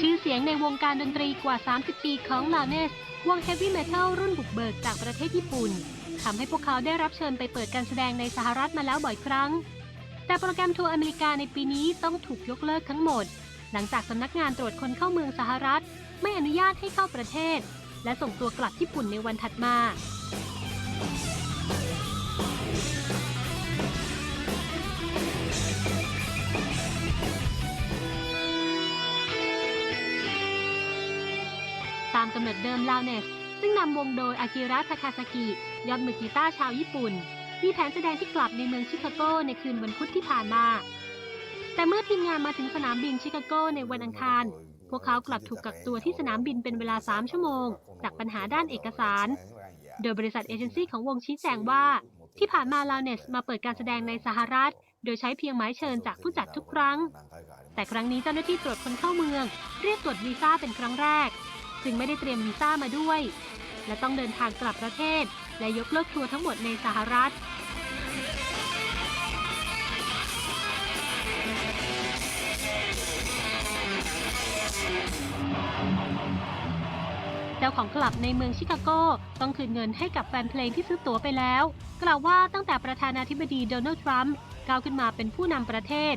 ชื่อเสียงในวงการดนตรีกว่า 30 ปีของลาเนสวงเฮฟวี่เมทัลรุ่นบุกเบิกจากประเทศญี่ปุ่นทำให้พวกเขาได้รับเชิญไปเปิดการแสดงในสหรัฐมาแล้วบ่อยครั้ง แต่โปรแกรมทัวร์อเมริกาในปีนี้ต้องถูกยกเลิกทั้งหมด หลังจากสำนักงานตรวจคนเข้าเมืองสหรัฐ ไม่อนุญาตให้เข้าประเทศ และส่งตัวกลับญี่ปุ่นในวันถัดมา ตามกำหนดเดิมลาวเนส ซึ่งนำวงโดยอากิระทาคาซากิยอดมือกีตาร์ชาวญี่ปุ่น มีแผนแสดงที่กลับในเมืองชิคาโกในคืนวันพุธที่ผ่านมา แต่เมื่อทีมงานมาถึงสนามบินชิคาโกในวันอังคาร พวกเขากลับถูกกักตัวที่สนามบินเป็นเวลา 3 ชั่วโมง จากปัญหาด้านเอกสาร โดยบริษัทเอเจนซี่ของวงชี้แจงว่า ที่ผ่านมาลาวเนสมาเปิดการแสดงในสหรัฐ โดยใช้เพียงหมายเชิญจากผู้จัดทุกครั้ง แต่ครั้งนี้เจ้าหน้าที่ตรวจคนเข้าเมือง เรียกตรวจวีซ่าเป็นครั้งแรก จึงไม่ได้เตรียมวีซ่ามาด้วย และต้องเดินทางกลับประเทศ และยกเลิกทัวร์ทั้งหมดในสหรัฐเจ้าของคลับในเมืองชิคาโกต้องคืนเงินให้กับแฟนเพลงที่ซื้อตั๋วไปแล้ว กล่าวว่าตั้งแต่ประธานาธิบดีโดนัลด์ทรัมป์ก้าวขึ้นมาเป็นผู้นำประเทศ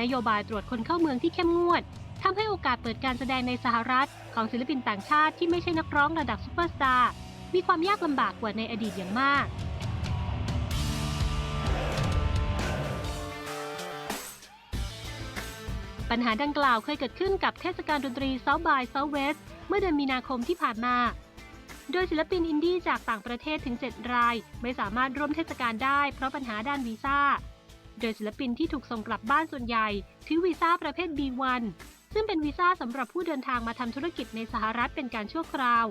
นโยบายตรวจคนเข้าเมืองที่เข้มงวด ทำให้โอกาสเปิดการแสดงในสหรัฐ ของศิลปินต่างชาติที่ไม่ใช่นักร้องระดับซูเปอร์สตาร์มีความยากลำบากกว่าในอดีตอย่างมาก ปัญหาดังกล่าวเคยเกิดขึ้นกับเทศกาลดนตรี South by Southwest เมื่อเดือนมีนาคมที่ผ่านมา โดยศิลปินอินดี้จากต่างประเทศถึง 7 ราย ไม่สามารถร่วมเทศกาลได้เพราะปัญหาด้านวีซ่า โดยศิลปินที่ถูกส่งกลับบ้านส่วนใหญ่ ถือวีซ่าประเภท B1 ซึ่งเป็นวีซ่าสำหรับผู้เดินทางมาทำธุรกิจในสหรัฐเป็นการชั่วคราว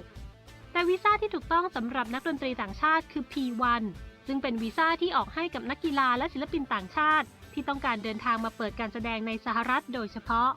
แต่วีซ่าที่ถูกต้องสำหรับนักดนตรีต่างชาติคือ P1 ซึ่งเป็นวีซ่าที่ออกให้กับนักกีฬาและศิลปินต่างชาติ ที่ต้องการเดินทางมาเปิดการแสดงในสหรัฐโดยเฉพาะ